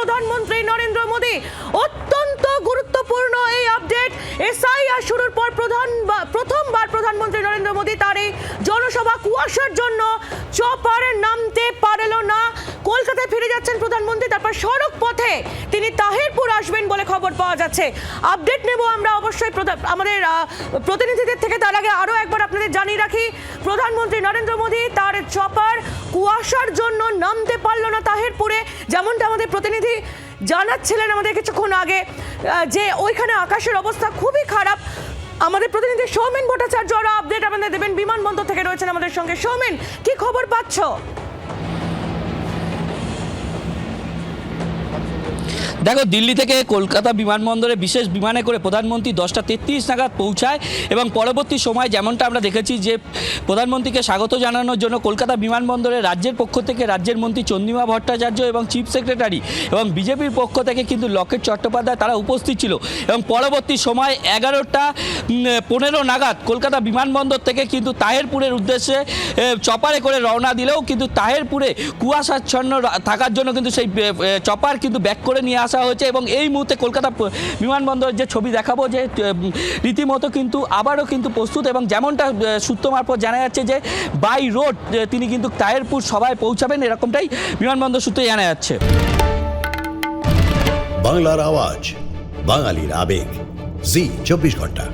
প্রধানমন্ত্রী নরেন্দ্র মোদী, অত্যন্ত গুরুত্বপূর্ণ এই আপডেট এসআইআর শুরুর পর প্রধান প্রথমবার প্রধানমন্ত্রী নরেন্দ্র মোদী তার এই জনসভা কুয়াশার জন্য চপারে নামতে পারল না। কলকাতায় ফিরে যাচ্ছেন প্রধানমন্ত্রী, তারপর সড়ক পথে তিনি তাহিরপুর আসবেন বলে খবর পাওয়া যাচ্ছে। আপডেট নেব আমরা অবশ্যই। আমাদের প্রতিনিধিদের থেকে তার আগে আরও একবার আপনাদের জানিয়ে রাখি, প্রধানমন্ত্রী নরেন্দ্র মোদী তার চপার কুয়াশার জন্য নামতে পারল না তাহেরপুরে। যেমনটা আমাদের প্রতিনিধি জানাচ্ছিলেন আমাদের কিছুক্ষণ আগে যে ওইখানে আকাশের অবস্থা খুবই খারাপ। আমাদের প্রতিনিধি সৌমেন ভট্টাচার্য আপডেট আমাদের দেবেন। বিমানবন্দর থেকে রয়েছেন আমাদের সঙ্গে। সৌমেন, কি খবর পাচ্ছ? দেখো, দিল্লি থেকে কলকাতা বিমানবন্দরে বিশেষ বিমানে করে প্রধানমন্ত্রী দশটা তেত্রিশ নাগাদ পৌঁছায় এবং পরবর্তী সময় যেমনটা আমরা দেখেছি যে প্রধানমন্ত্রীকে স্বাগত জানানোর জন্য কলকাতা বিমানবন্দরে রাজ্যের পক্ষ থেকে রাজ্যের মন্ত্রী চন্দ্রিমা ভট্টাচার্য এবং চিফ সেক্রেটারি এবং বিজেপির পক্ষ থেকে কিন্তু লকেট চট্টোপাধ্যায় তারা উপস্থিত ছিল। এবং পরবর্তী সময় এগারোটা পনেরো নাগাদ কলকাতা বিমানবন্দর থেকে কিন্তু তাহেরপুরের উদ্দেশ্যে চপারে করে রওনা দিলেও কিন্তু তাহেরপুরে কুয়াশাচ্ছন্ন থাকার জন্য কিন্তু সেই চপার কিন্তু ব্যাক করে নিয়ে আসা। হয়েছে এবং এই মুহূর্তে কলকাতা বিমানবন্দরের যে ছবি দেখাবো যে রীতিমতো কিন্তু আবারও কিন্তু প্রস্তুত এবং যেমনটা সূত্র মারফত জানা যাচ্ছে যে, বাই রোড তিনি কিন্তু তায়েরপুর সবাই পৌঁছাবেন, এরকমটাই বিমানবন্দর সূত্রে জানা যাচ্ছে। বাংলার আওয়াজ, বাঙালির আবেগ, জি, চব্বিশ ঘণ্টা।